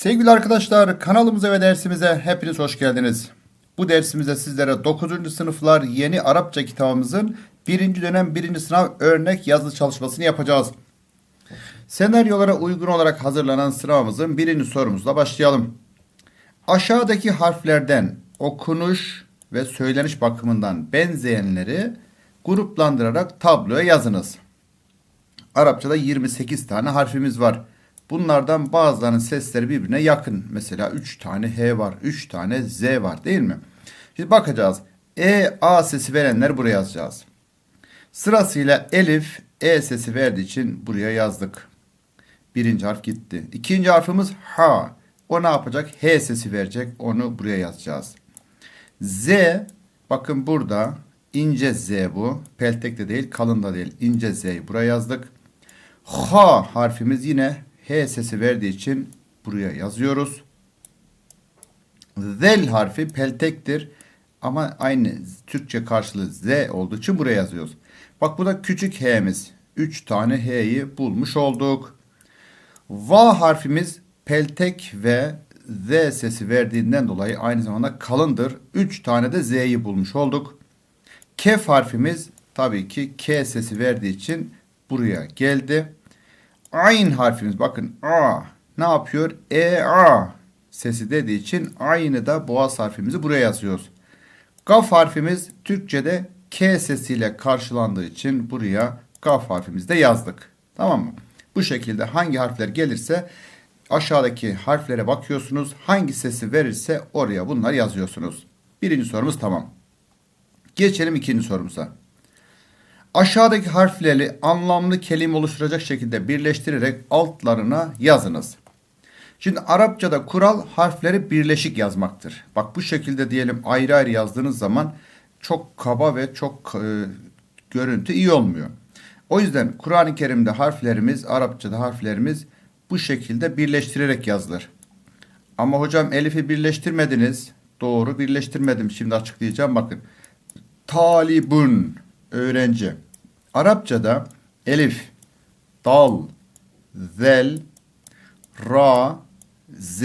Sevgili arkadaşlar kanalımıza ve dersimize hepiniz hoş geldiniz. Bu dersimizde sizlere 9. sınıflar yeni Arapça kitabımızın 1. dönem 1. sınav örnek yazılı çalışmasını yapacağız. Senaryolara uygun olarak hazırlanan sınavımızın birinci sorumuzla başlayalım. Aşağıdaki harflerden okunuş ve söyleniş bakımından benzeyenleri gruplandırarak tabloya yazınız. Arapçada 28 tane harfimiz var. Bunlardan bazılarının sesleri birbirine yakın. Mesela 3 tane H var, 3 tane Z var değil mi? Şimdi bakacağız. E, A sesi verenler buraya yazacağız. Sırasıyla Elif, E sesi verdiği için buraya yazdık. Birinci harf gitti. İkinci harfimiz H. O ne yapacak? H sesi verecek. Onu buraya yazacağız. Z, bakın burada ince Z bu. Peltek de değil, kalın da değil. İnce Z'yi buraya yazdık. H harfimiz yine H sesi verdiği için buraya yazıyoruz. Zel harfi peltektir ama aynı Türkçe karşılığı Z olduğu için buraya yazıyoruz. Bak bu da küçük H'miz. 3 tane H'yi bulmuş olduk. Va harfimiz peltek ve Z sesi verdiğinden dolayı aynı zamanda kalındır. 3 tane de Z'yi bulmuş olduk. Kef harfimiz tabii ki K sesi verdiği için buraya geldi. Ayn harfimiz bakın A ne yapıyor? E A sesi dediği için aynı da boğaz harfimizi buraya yazıyoruz. Gaf harfimiz Türkçe'de K sesiyle karşılandığı için buraya gaf harfimizi de yazdık. Tamam mı? Bu şekilde hangi harfler gelirse aşağıdaki harflere bakıyorsunuz. Hangi sesi verirse oraya bunlar yazıyorsunuz. Birinci sorumuz tamam. Geçelim ikinci sorumuza. Aşağıdaki harfleri anlamlı kelime oluşturacak şekilde birleştirerek altlarına yazınız. Şimdi Arapçada kural harfleri birleşik yazmaktır. Bak bu şekilde diyelim ayrı ayrı yazdığınız zaman çok kaba ve çok e, görüntü iyi olmuyor. O yüzden Kur'an-ı Kerim'de harflerimiz, Arapçada harflerimiz bu şekilde birleştirerek yazılır. Ama hocam Elif'i birleştirmediniz. Doğru birleştirmedim. Şimdi açıklayacağım bakın. Talibun öğrenci. Arapçada elif, dal, zel, ra, z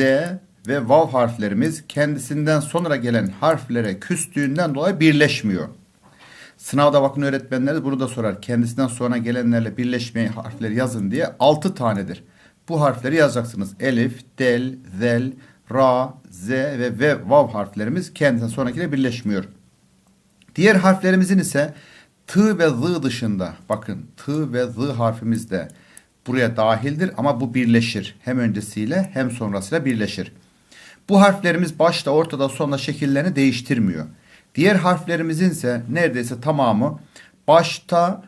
ve vav harflerimiz kendisinden sonra gelen harflere küstüğünden dolayı birleşmiyor. Sınavda bakın öğretmenler bunu da sorar. Kendisinden sonra gelenlerle birleşmeyi harfleri yazın diye 6 tanedir. Bu harfleri yazacaksınız. Elif, del, zel, ra, z ve ve vav harflerimiz kendisinden sonrakiyle birleşmiyor. Diğer harflerimizin ise T ve Z dışında bakın T ve Z harfimiz de buraya dahildir ama bu birleşir. Hem öncesiyle hem sonrasıyla birleşir. Bu harflerimiz başta, ortada, sonda şekillerini değiştirmiyor. Diğer harflerimizin ise neredeyse tamamı başta,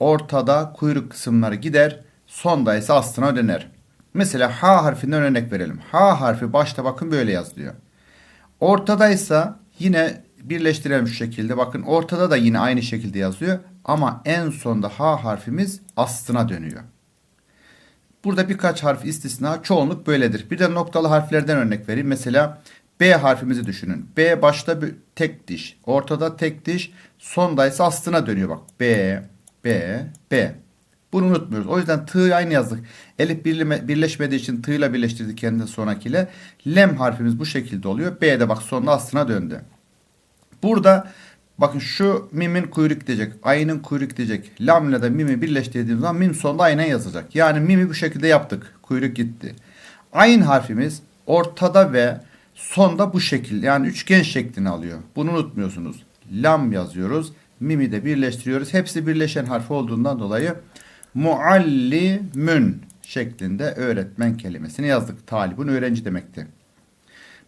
ortada, kuyruk kısımları gider, sonda ise aslına döner. Mesela H harfinden örnek verelim. H harfi başta bakın böyle yazılıyor. Ortada ise yine birleştirelim şu şekilde. Bakın ortada da yine aynı şekilde yazıyor. Ama en sonda H harfimiz aslına dönüyor. Burada birkaç harf istisna çoğunluk böyledir. Bir de noktalı harflerden örnek vereyim. Mesela B harfimizi düşünün. B başta bir tek diş. Ortada tek diş. Sonda ise aslına dönüyor bak. B, B, B. Bunu unutmuyoruz. O yüzden tığ aynı yazdık. Elif birleşmediği için tığ ile birleştirdik kendine sonrakiyle. Lem harfimiz bu şekilde oluyor. B de bak sonunda aslına döndü. Burada bakın şu mimin kuyruk diyecek. Ayının kuyruk diyecek. Lam ile de mimi birleştirdiğimiz zaman mim sonunda aynen yazacak. Yani mimi bu şekilde yaptık. Kuyruk gitti. Ayın harfimiz ortada ve sonda bu şekil yani üçgen şeklini alıyor. Bunu unutmuyorsunuz. Lam yazıyoruz. Mimi de birleştiriyoruz. Hepsi birleşen harf olduğundan dolayı muallimün şeklinde öğretmen kelimesini yazdık. Talibun öğrenci demekti.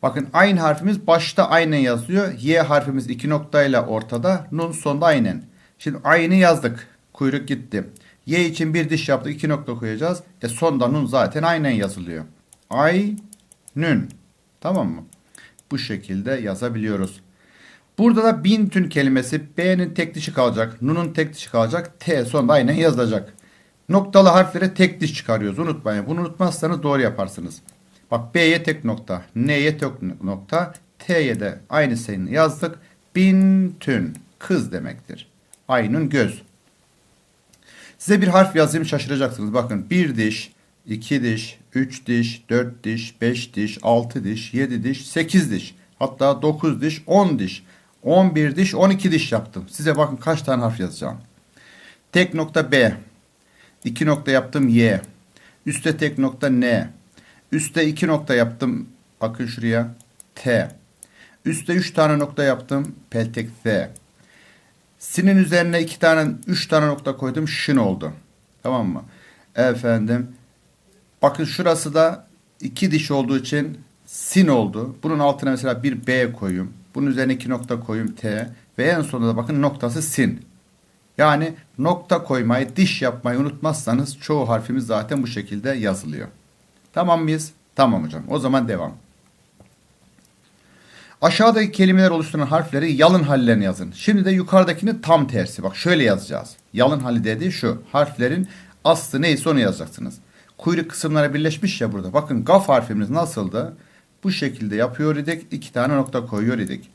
Bakın aynı harfimiz başta aynen yazıyor. Y harfimiz iki noktayla ortada. Nun sonda aynen. Şimdi aynı yazdık. Kuyruk gitti. Y için bir diş yaptık. iki nokta koyacağız. E sonda nun zaten aynen yazılıyor. Ay nün. Tamam mı? Bu şekilde yazabiliyoruz. Burada da bintün kelimesi B'nin tek dişi kalacak. Nun'un tek dişi kalacak. T sonda aynen yazılacak. Noktalı harflere tek diş çıkarıyoruz. Unutmayın. Bunu unutmazsanız doğru yaparsınız. Bak B'ye tek nokta, N'ye tek nokta, T'ye de aynı sayını yazdık. Bintün kız demektir. Aynın göz. Size bir harf yazayım şaşıracaksınız. Bakın bir diş, 2 diş, 3 diş, 4 diş, 5 diş, 6 diş, 7 diş, 8 diş. Hatta 9 diş, 10 diş, 11 diş, 12 diş yaptım. Size bakın kaç tane harf yazacağım. Tek nokta B. 2 nokta yaptım Y. Üste tek nokta N. Üste 2 nokta yaptım. Bakın şuraya. T. Üste 3 tane nokta yaptım. Peltek Z. Sinin üzerine 2 tane 3 tane nokta koydum. Şın oldu. Tamam mı? Efendim. Bakın şurası da 2 diş olduğu için sin oldu. Bunun altına mesela bir B koyayım. Bunun üzerine 2 nokta koyayım T. Ve en sonunda da bakın noktası sin. Yani nokta koymayı, diş yapmayı unutmazsanız çoğu harfimiz zaten bu şekilde yazılıyor. Tamam mıyız? Tamam hocam. O zaman devam. Aşağıdaki kelimeler oluşturan harfleri yalın hallerine yazın. Şimdi de yukarıdakini tam tersi. Bak şöyle yazacağız. Yalın hali dediği şu. Harflerin aslı neyse onu yazacaksınız. Kuyruk kısımlara birleşmiş ya burada. Bakın gaf harfimiz nasıldı? Bu şekilde yapıyor idik. iki tane nokta koyuyor idik.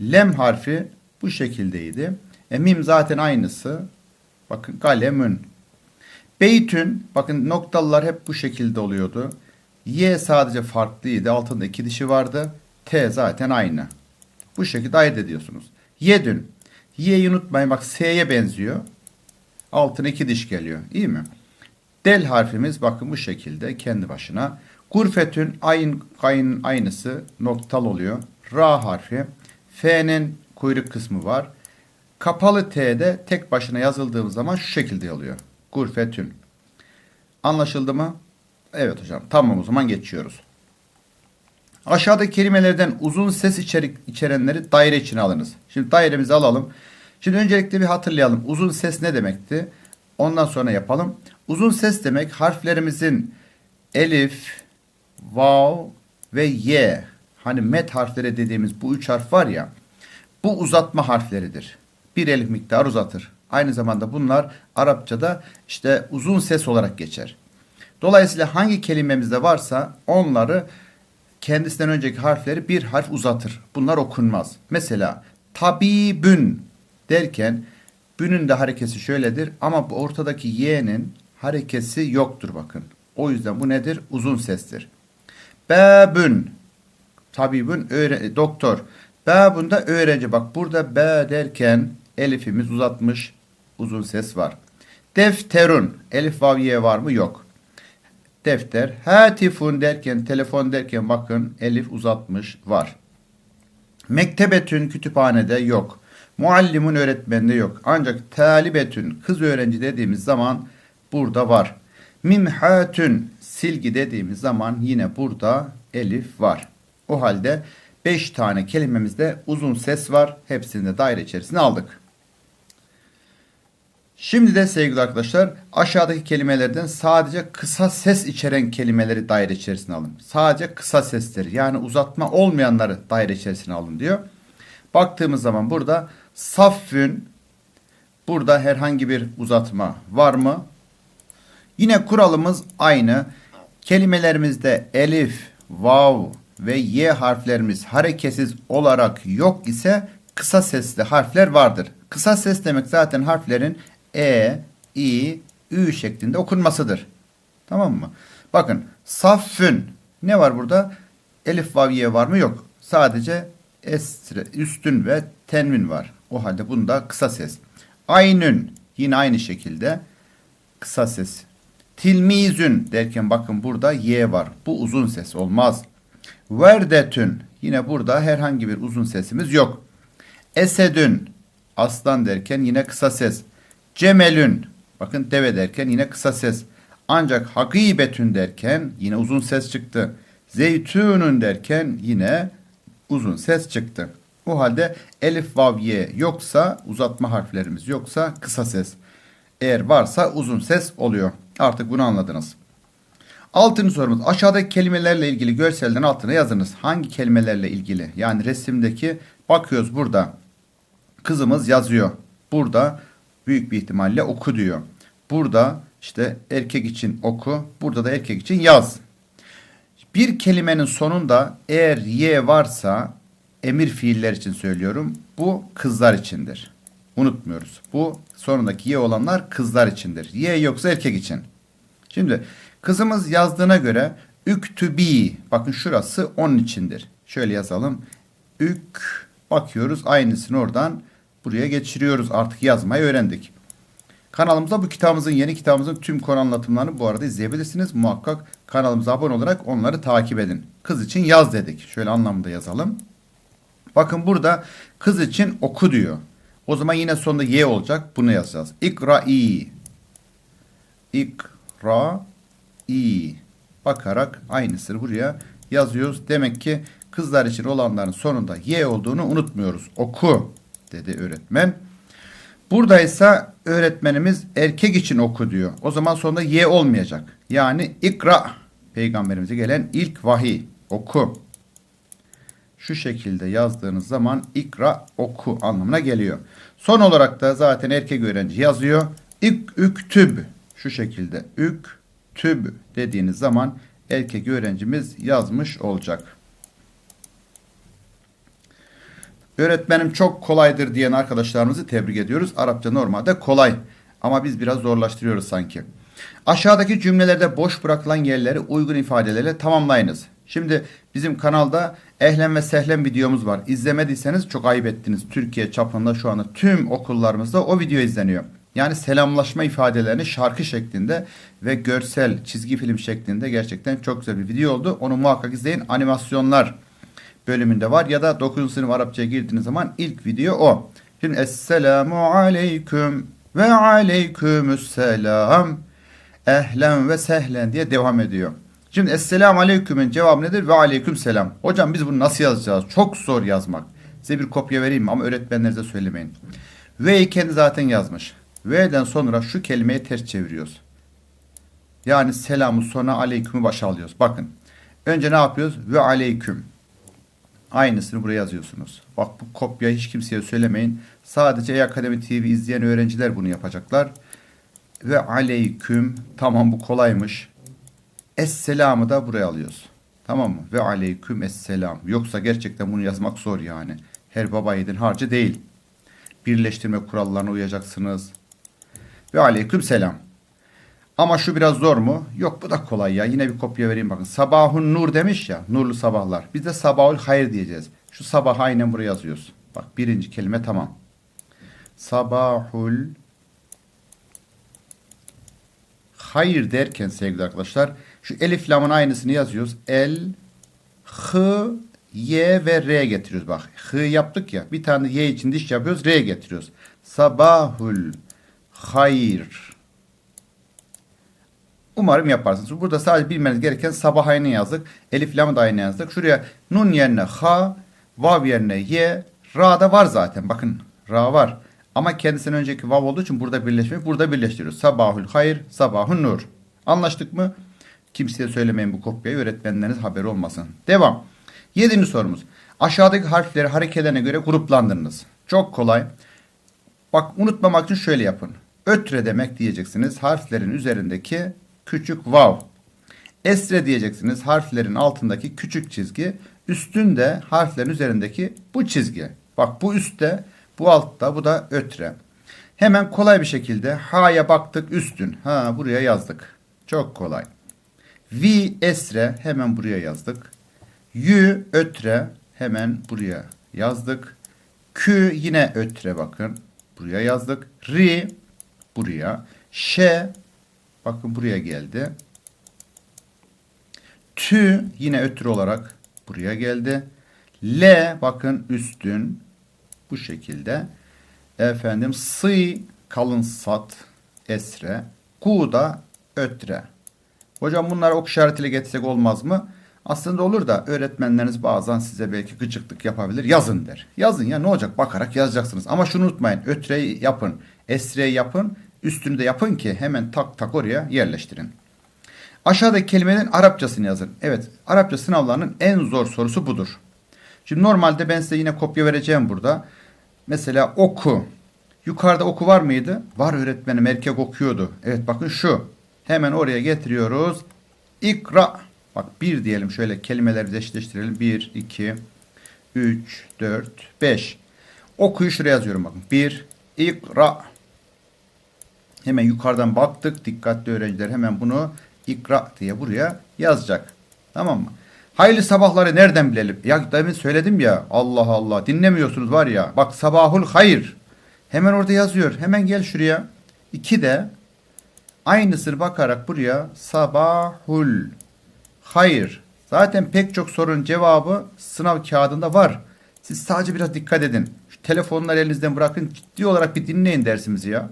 Lem harfi bu şekildeydi. E, mim zaten aynısı. Bakın kalemün. Beytün bakın noktalılar hep bu şekilde oluyordu. Y sadece farklıydı. Altında iki dişi vardı. T zaten aynı. Bu şekilde ayırt ediyorsunuz. Yedün. Y'yi unutmayın bak S'ye benziyor. Altına iki diş geliyor. İyi mi? Del harfimiz bakın bu şekilde kendi başına. Gurfetün ayın kayın aynısı noktal oluyor. Ra harfi. F'nin kuyruk kısmı var. Kapalı T'de tek başına yazıldığımız zaman şu şekilde oluyor. Gurfetün. Anlaşıldı mı? Evet hocam. Tamam o zaman geçiyoruz. Aşağıdaki kelimelerden uzun ses içerik içerenleri daire içine alınız. Şimdi dairemizi alalım. Şimdi öncelikle bir hatırlayalım. Uzun ses ne demekti? Ondan sonra yapalım. Uzun ses demek harflerimizin elif, vav ve y. Hani met harfleri dediğimiz bu üç harf var ya. Bu uzatma harfleridir. Bir elif miktar uzatır. Aynı zamanda bunlar Arapçada işte uzun ses olarak geçer. Dolayısıyla hangi kelimemizde varsa onları kendisinden önceki harfleri bir harf uzatır. Bunlar okunmaz. Mesela tabibün derken bünün de harekesi şöyledir ama bu ortadaki y'nin harekesi yoktur bakın. O yüzden bu nedir? Uzun sestir. Babün tabibün doktor. Babün da öğrenci. Bak burada B derken elifimiz uzatmış uzun ses var. Defterun elif vav ye var mı? Yok defter. Hatifun derken, telefon derken bakın elif uzatmış var. Mektebetün kütüphanede yok. Muallimun öğretmende yok. Ancak talibetün kız öğrenci dediğimiz zaman burada var. Mimhatün silgi dediğimiz zaman yine burada elif var. O halde 5 tane kelimemizde uzun ses var. Hepsini de daire içerisine aldık. Şimdi de sevgili arkadaşlar aşağıdaki kelimelerden sadece kısa ses içeren kelimeleri daire içerisine alın. Sadece kısa sesleri yani uzatma olmayanları daire içerisine alın diyor. Baktığımız zaman burada saffün burada herhangi bir uzatma var mı? Yine kuralımız aynı. Kelimelerimizde elif, vav ve y harflerimiz hareketsiz olarak yok ise kısa sesli harfler vardır. Kısa ses demek zaten harflerin e, i, ü şeklinde okunmasıdır. Tamam mı? Bakın saffün ne var burada? Elif vav ye var mı? Yok. Sadece estre, üstün ve tenvin var. O halde bunda kısa ses. Aynün yine aynı şekilde kısa ses. Tilmizün derken bakın burada y var. Bu uzun ses olmaz. Verdetün yine burada herhangi bir uzun sesimiz yok. Esedün aslan derken yine kısa ses. Cemelün. Bakın deve derken yine kısa ses. Ancak hakibetün derken yine uzun ses çıktı. Zeytunun derken yine uzun ses çıktı. O halde elif, vav, ye yoksa uzatma harflerimiz yoksa kısa ses. Eğer varsa uzun ses oluyor. Artık bunu anladınız. Altıncı sorumuz. Aşağıdaki kelimelerle ilgili görselden altına yazınız. Hangi kelimelerle ilgili? Yani resimdeki bakıyoruz burada. Kızımız yazıyor. Burada büyük bir ihtimalle oku diyor. Burada işte erkek için oku, burada da erkek için yaz. Bir kelimenin sonunda eğer y varsa emir fiiller için söylüyorum. Bu kızlar içindir. Unutmuyoruz. Bu sonundaki y olanlar kızlar içindir. Y yoksa erkek için. Şimdi Kızımız yazdığına göre üktübi. Bakın şurası onun içindir. Şöyle yazalım. Ük bakıyoruz aynısını oradan buraya geçiriyoruz. Artık yazmayı öğrendik. Kanalımızda bu kitabımızın yeni kitabımızın tüm konu anlatımlarını bu arada izleyebilirsiniz. Muhakkak kanalımıza abone olarak onları takip edin. Kız için yaz dedik. Şöyle anlamında yazalım. Bakın burada kız için oku diyor. O zaman yine sonunda y olacak. Bunu yazacağız. İkra'i. İkra'i. Bakarak aynısını buraya yazıyoruz. Demek ki kızlar için olanların sonunda y olduğunu unutmuyoruz. Oku dedi öğretmen. Burada ise öğretmenimiz erkek için oku diyor. O zaman sonunda y olmayacak. Yani ikra peygamberimize gelen ilk vahiy oku. Şu şekilde yazdığınız zaman ikra oku anlamına geliyor. Son olarak da zaten erkek öğrenci yazıyor. İk üktüb şu şekilde üktüb dediğiniz zaman erkek öğrencimiz yazmış olacak. Öğretmenim çok kolaydır diyen arkadaşlarımızı tebrik ediyoruz. Arapça normalde kolay ama biz biraz zorlaştırıyoruz sanki. Aşağıdaki cümlelerde boş bırakılan yerleri uygun ifadelerle tamamlayınız. Şimdi bizim kanalda ehlen ve sehlen videomuz var. İzlemediyseniz çok ayıp ettiniz. Türkiye çapında şu anda tüm okullarımızda o video izleniyor. Yani selamlaşma ifadelerini şarkı şeklinde ve görsel çizgi film şeklinde gerçekten çok güzel bir video oldu. Onu muhakkak izleyin. Animasyonlar bölümünde var ya da 9. sınıf Arapçaya girdiğiniz zaman ilk video o. Şimdi Esselamu Aleyküm ve Aleykümüsselam ehlen ve sehlen diye devam ediyor. Şimdi Esselamu Aleyküm'ün cevabı nedir? Ve Aleyküm Selam. Hocam biz bunu nasıl yazacağız? Çok zor yazmak. Size bir kopya vereyim mi? Ama öğretmenlerinize söylemeyin. Ve'yi kendi zaten yazmış. Ve'den sonra şu kelimeyi ters çeviriyoruz. Yani selamı sonra aleykümü başa alıyoruz. Bakın. Önce ne yapıyoruz? Ve aleyküm. Aynısını buraya yazıyorsunuz. Bak bu kopya hiç kimseye söylemeyin. Sadece E Akademi TV izleyen öğrenciler bunu yapacaklar. Ve aleyküm. Tamam bu kolaymış. Esselam'ı da buraya alıyoruz. Tamam mı? Ve aleyküm esselam. Yoksa gerçekten bunu yazmak zor yani. Her baba yiğidin harcı değil. Birleştirme kurallarına uyacaksınız. Ve aleyküm selam. Ama şu biraz zor mu? Yok bu da kolay ya. Yine bir kopya vereyim bakın. Sabahun nur demiş ya. Nurlu sabahlar. Biz de sabahul hayır diyeceğiz. Şu sabah aynen buraya yazıyoruz. Bak birinci kelime tamam. Sabahul hayır derken sevgili arkadaşlar şu elif lamın aynısını yazıyoruz. El, h, y ve r getiriyoruz. Bak h yaptık ya. Bir tane y için diş yapıyoruz. R getiriyoruz. Sabahul hayır. Umarım yaparsınız. Burada sadece bilmeniz gereken sabah aynı yazdık. Elif lamı da aynı yazdık. Şuraya nun yerine ha, vav yerine y, ra da var zaten. Bakın ra var. Ama kendisinden önceki vav olduğu için burada birleşmek burada birleştiriyoruz. Sabahül hayır, sabahun nur. Anlaştık mı? Kimseye söylemeyin bu kopyayı. Öğretmenleriniz haberi olmasın. Devam. Yedinci sorumuz. Aşağıdaki harfleri hareketlerine göre gruplandırınız. Çok kolay. Bak unutmamak için şöyle yapın. Ötre demek diyeceksiniz. Harflerin üzerindeki küçük vav. Esre diyeceksiniz. Harflerin altındaki küçük çizgi. Üstünde harflerin üzerindeki bu çizgi. Bak bu üstte, bu altta, bu da ötre. Hemen kolay bir şekilde ha'ya baktık üstün. Ha buraya yazdık. Çok kolay. Vi esre hemen buraya yazdık. Yü ötre hemen buraya yazdık. Kü yine ötre bakın. Buraya yazdık. Ri buraya. Ş bakın buraya geldi. Tü yine ötre olarak buraya geldi. L bakın üstün bu şekilde. Efendim sı kalın sat esre. Ku da ötre. Hocam bunları ok işaretiyle getirsek olmaz mı? Aslında olur da öğretmenleriniz bazen size belki gıcıklık yapabilir. Yazın der. Yazın ya ne olacak bakarak yazacaksınız. Ama şunu unutmayın. Ötreyi yapın. Esreyi yapın. Üstünü de yapın ki hemen tak tak oraya yerleştirin. Aşağıdaki kelimenin Arapçasını yazın. Evet Arapça sınavlarının en zor sorusu budur. Şimdi normalde ben size yine kopya vereceğim burada. Mesela oku. Yukarıda oku var mıydı? Var öğretmenim erkek okuyordu. Evet bakın şu. Hemen oraya getiriyoruz. İkra. Bak bir diyelim şöyle kelimeleri eşleştirelim. 1, 2, 3, 4, 5. Okuyu şuraya yazıyorum bakın. 1, ikra. Hemen yukarıdan baktık. Dikkatli öğrenciler hemen bunu ikra diye buraya yazacak. Tamam mı? Hayırlı sabahları nereden bilelim? Ya demin söyledim ya. Allah Allah. Dinlemiyorsunuz var ya. Bak sabahul hayır. Hemen orada yazıyor. Hemen gel şuraya. İki de aynısını bakarak buraya sabahul hayır. Zaten pek çok sorunun cevabı sınav kağıdında var. Siz sadece biraz dikkat edin. Şu telefonları elinizden bırakın. Ciddi olarak bir dinleyin dersimizi ya.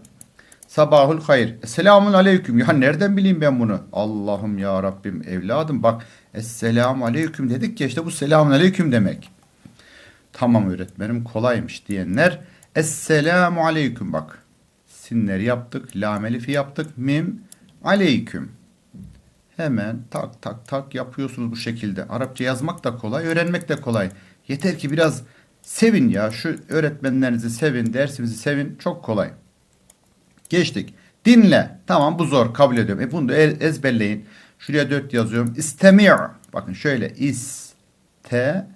Sabahul hayır. Selamun aleyküm. Ya nereden bileyim ben bunu? Allah'ım ya Rabbim evladım bak. Esselamu aleyküm dedik ya işte bu selamun aleyküm demek. Tamam öğretmenim kolaymış diyenler. Esselamu aleyküm bak. Sinleri yaptık. Lam elifi yaptık. Mim aleyküm. Hemen tak tak tak yapıyorsunuz bu şekilde. Arapça yazmak da kolay, öğrenmek de kolay. Yeter ki biraz sevin ya. Şu öğretmenlerinizi sevin, dersimizi sevin. Çok kolay. Geçtik. Dinle. Tamam bu zor kabul ediyorum. E bunu da e- ezberleyin. Şuraya 4 yazıyorum. İstemi'. Bakın şöyle istemi'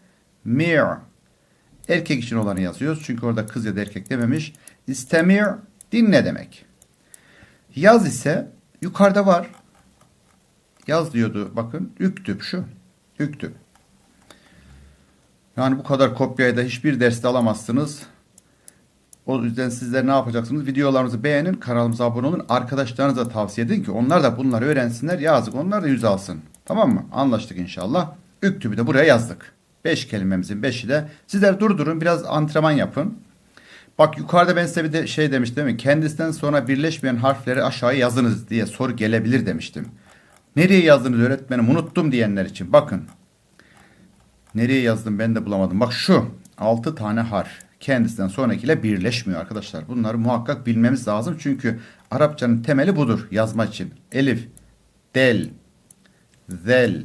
Erkek için olanı yazıyoruz. Çünkü orada kız ya da erkek dememiş. İstemi' dinle demek. Yaz ise yukarıda var. Yaz diyordu bakın. Üktüp şu. Üktüp. Yani bu kadar kopyayı da hiçbir derste alamazsınız. O yüzden sizler ne yapacaksınız? Videolarımızı beğenin, kanalımıza abone olun. Arkadaşlarınıza tavsiye edin ki onlar da bunları öğrensinler. Yazık onlar da yüz alsın. Tamam mı? Anlaştık inşallah. Üktübü de buraya yazdık. 5 kelimemizin 5'i de. Sizler durdurun biraz antrenman yapın. Bak yukarıda ben size bir de şey demiştim mi? Kendisinden sonra birleşmeyen harfleri aşağıya yazınız diye soru gelebilir demiştim. Nereye yazdınız öğretmenim unuttum diyenler için. Bakın. Nereye yazdım ben de bulamadım. Bak şu 6 tane harf kendisinden sonrakiyle birleşmiyor arkadaşlar. Bunları muhakkak bilmemiz lazım. Çünkü Arapçanın temeli budur yazma için. Elif, del, zel.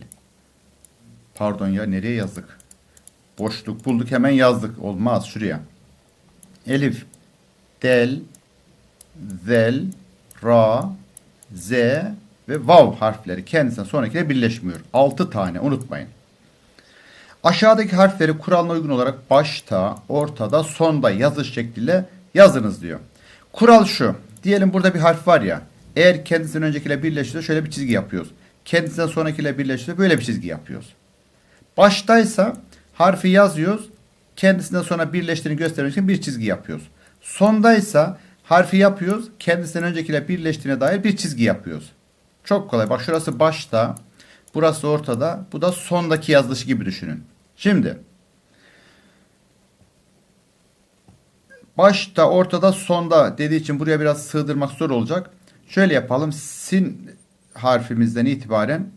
Pardon ya nereye yazdık? Boşluk bulduk hemen yazdık. Olmaz şuraya. Elif, del, zel, ra, z ve vav harfleri kendisinden sonrakiyle birleşmiyor. 6 tane unutmayın. Aşağıdaki harfleri kuralına uygun olarak başta, ortada, sonda yazış şekliyle yazınız diyor. Kural şu. Diyelim burada bir harf var ya. Eğer kendisinden öncekiyle birleşirse şöyle bir çizgi yapıyoruz. Kendisinden sonrakiyle birleşirse böyle bir çizgi yapıyoruz. Baştaysa harfi yazıyoruz. Kendisinden sonra birleştiğini göstermek için bir çizgi yapıyoruz. Sondaysa harfi yapıyoruz. Kendisinden öncekiyle birleştiğine dair bir çizgi yapıyoruz. Çok kolay. Bak şurası başta. Burası ortada. Bu da sondaki yazılışı gibi düşünün. Şimdi başta, ortada, sonda dediği için buraya biraz sığdırmak zor olacak. Şöyle yapalım. Sin harfimizden itibaren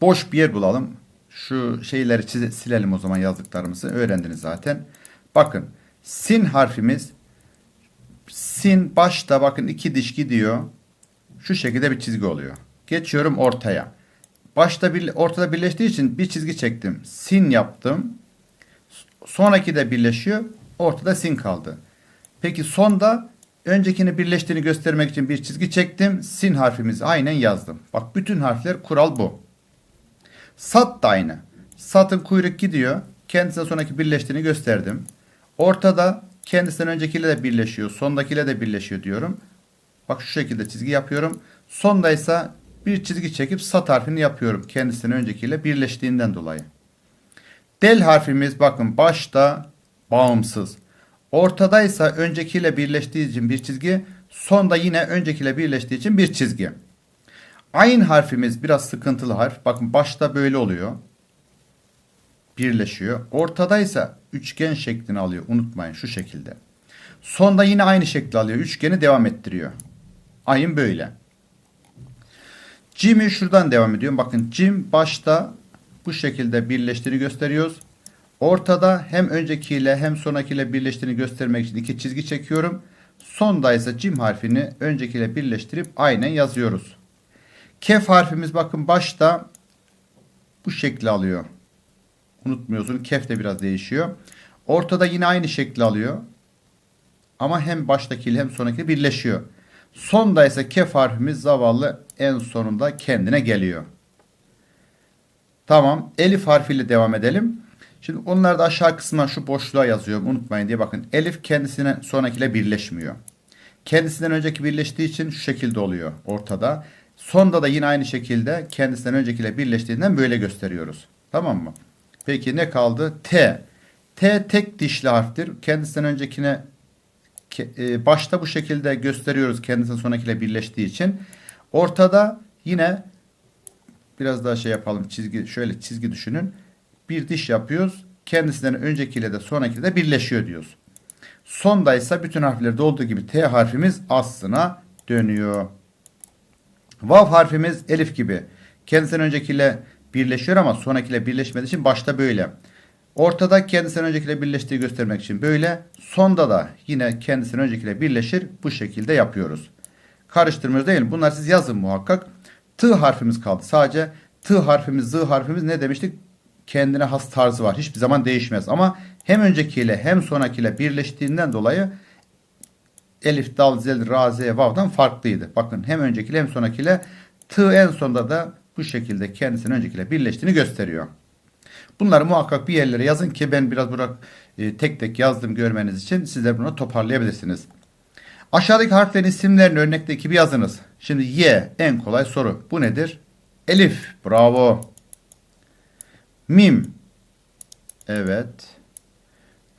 boş bir yer bulalım. Şu şeyleri çize, silelim o zaman yazdıklarımızı. Öğrendiniz zaten. Bakın sin harfimiz sin başta bakın iki diş gidiyor. Şu şekilde bir çizgi oluyor. Geçiyorum ortaya. Başta bir, ortada birleştiği için bir çizgi çektim. Sin yaptım. Sonraki de birleşiyor. Ortada sin kaldı. Peki sonda öncekini birleştiğini göstermek için bir çizgi çektim. Sin harfimizi aynen yazdım. Bak bütün harfler kural bu. Sat da aynı. Satın kuyruk gidiyor. Kendisine sonraki birleştiğini gösterdim. Ortada kendisinden öncekiyle de birleşiyor. Sondakiyle de birleşiyor diyorum. Bak şu şekilde çizgi yapıyorum. Sondaysa bir çizgi çekip sat harfini yapıyorum. Kendisinden öncekiyle birleştiğinden dolayı. Del harfimiz bakın başta bağımsız. Ortadaysa öncekiyle birleştiği için bir çizgi. Sonda yine öncekiyle birleştiği için bir çizgi. Ayn harfimiz biraz sıkıntılı harf. Bakın başta böyle oluyor. Birleşiyor. Ortadaysa üçgen şeklini alıyor. Unutmayın şu şekilde. Sonda yine aynı şekli alıyor. Üçgeni devam ettiriyor. Ayın böyle. Cim'i şuradan devam ediyorum. Bakın cim başta bu şekilde birleştiğini gösteriyoruz. Ortada hem öncekiyle hem sonrakiyle birleştiğini göstermek için iki çizgi çekiyorum. Sonda ise cim harfini öncekiyle birleştirip aynen yazıyoruz. Kef harfimiz bakın başta bu şekli alıyor. Unutmuyorsun. Kef de biraz değişiyor. Ortada yine aynı şekli alıyor. Ama hem baştakiyle hem sonrakiyle birleşiyor. Sonda ise kef harfimiz zavallı en sonunda kendine geliyor. Tamam. Elif harfiyle devam edelim. Şimdi onlar da aşağı kısmına şu boşluğa yazıyorum. Unutmayın diye bakın. Elif kendisine sonrakiyle birleşmiyor. Kendisinden önceki birleştiği için şu şekilde oluyor ortada. Sonda da yine aynı şekilde kendisinden öncekiyle birleştiğinden böyle gösteriyoruz. Tamam mı? Peki ne kaldı? T. T tek dişli harftir. Kendisinden öncekine e, başta bu şekilde gösteriyoruz kendisinden sonrakiyle birleştiği için. Ortada yine biraz daha şey yapalım. Çizgi şöyle çizgi düşünün. Bir diş yapıyoruz. Kendisinden öncekiyle de sonrakiyle de birleşiyor diyoruz. Sonda ise bütün harflerde olduğu gibi T harfimiz aslına dönüyor. Vav harfimiz elif gibi. Kendisinden öncekiyle birleşiyor ama sonrakiyle birleşmediği için başta böyle. Ortada kendisinden öncekiyle birleştiği göstermek için böyle. Sonda da yine kendisinden öncekiyle birleşir. Bu şekilde yapıyoruz. Karıştırmıyoruz değil mi? Bunlar siz yazın muhakkak. T harfimiz kaldı. Sadece T harfimiz, Z harfimiz ne demiştik? Kendine has tarzı var. Hiçbir zaman değişmez. Ama hem öncekiyle hem sonrakiyle birleştiğinden dolayı Elif, Dal, Zel, Ra, Z, Vav'dan farklıydı. Bakın hem öncekiyle hem sonrakiyle T en sonda da bu şekilde kendisinin öncekiyle birleştiğini gösteriyor. Bunları muhakkak bir yerlere yazın ki ben biraz burada e, tek tek yazdım görmeniz için sizler bunu toparlayabilirsiniz. Aşağıdaki harflerin isimlerini örnekteki gibi yazınız. Şimdi Y en kolay soru. Bu nedir? Elif. Bravo. Mim. Evet.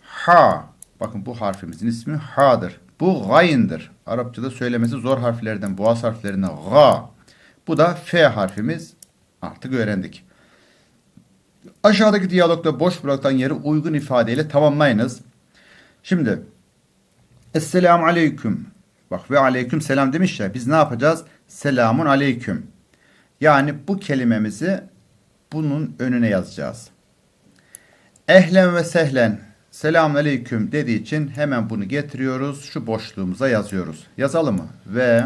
Ha. Bakın bu harfimizin ismi Ha'dır. Bu gayındır. Arapçada söylemesi zor harflerden, boğaz harflerinden ga. Bu da F harfimiz. Artık öğrendik. Aşağıdaki diyalogda boş bırakılan yeri uygun ifadeyle tamamlayınız. Şimdi Esselamu aleyküm. Bak ve aleyküm selam demiş ya. Biz ne yapacağız? Selamun aleyküm. Yani bu kelimemizi bunun önüne yazacağız. Ehlen ve sehlen. Selamun aleyküm dediği için hemen bunu getiriyoruz. Şu boşluğumuza yazıyoruz. Yazalım mı? Ve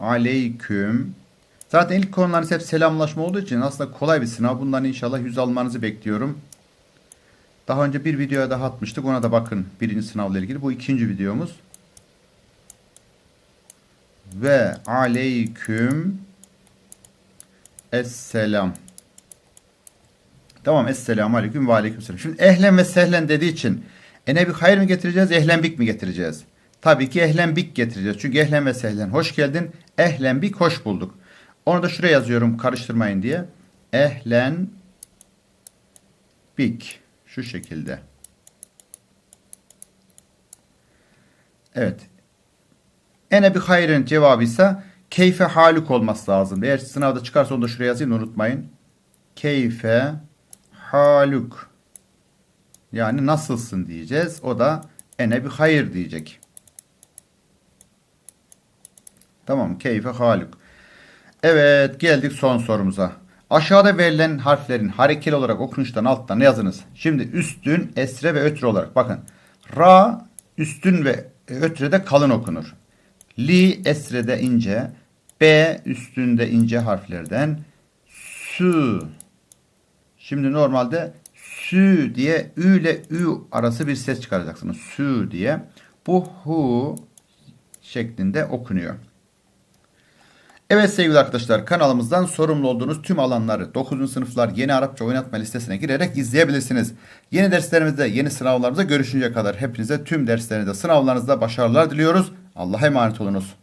aleyküm. Zaten ilk konularınız hep selamlaşma olduğu için aslında kolay bir sınav. Bundan inşallah yüz almanızı bekliyorum. Daha önce bir videoya daha atmıştık. Ona da bakın birinci sınavla ilgili. Bu ikinci videomuz. Ve aleyküm esselam. Tamam esselamu aleyküm ve aleyküm selam. Şimdi ehlen ve sehlen dediği için ene bir hayır mı getireceğiz, ehlenbik mi getireceğiz? Tabii ki ehlenbik getireceğiz. Çünkü ehlen ve sehlen hoş geldin. Ehlenbik hoş bulduk. Onu da şuraya yazıyorum karıştırmayın diye. Ehlen bik. Şu şekilde. Evet. Ene bir hayrın cevabı ise keyfe haluk olması lazım. Eğer sınavda çıkarsa onu da şuraya yazayım unutmayın. Keyfe haluk. Yani nasılsın diyeceğiz. O da ene bir hayır diyecek. Tamam. Keyfe haluk. Evet geldik son sorumuza. Aşağıda verilen harflerin harekeli olarak okunuştan alttan yazınız. Şimdi üstün, esre ve ötre olarak bakın. Ra üstün ve ötrede kalın okunur. Li esrede ince, B üstünde ince harflerden, Su. Şimdi normalde sü diye ü ile ü arası bir ses çıkaracaksınız. Sü diye. Bu hu şeklinde okunuyor. Evet sevgili arkadaşlar kanalımızdan sorumlu olduğunuz tüm alanları 9. sınıflar yeni Arapça oynatma listesine girerek izleyebilirsiniz. Yeni derslerimizde yeni sınavlarımızda görüşünceye kadar hepinize tüm derslerinizde sınavlarınızda başarılar diliyoruz. Allah'a emanet olunuz.